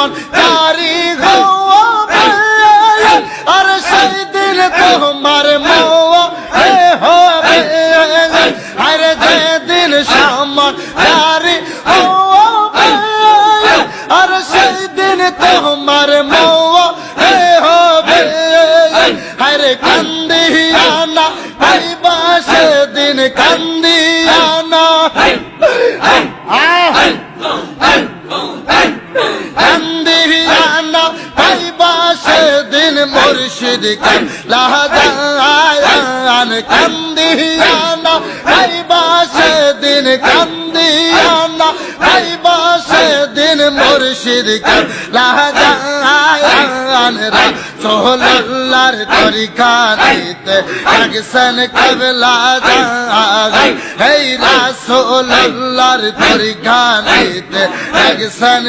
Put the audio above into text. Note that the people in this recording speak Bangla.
সামন জারি হবে আর সেই দিন তোমার হবে। আরে যেদিন সামন জারি হবে আর সেই দিন তোমার হবে। আরে কান্দিয়ানা সেদিন কান্দিয়ানা। আহ কান্দিয়ানা মুর্শিদ লাহাজান কান্দিয়ানা পাইবা সেদিন কান্দিয়ানা পাইবা সেদিন মুর্শিদ লাহাজান সোহলার তরিকা দিতে লাগসন কবলা যায় হেই রাসোল্লার তরিকা দিতে লাগসন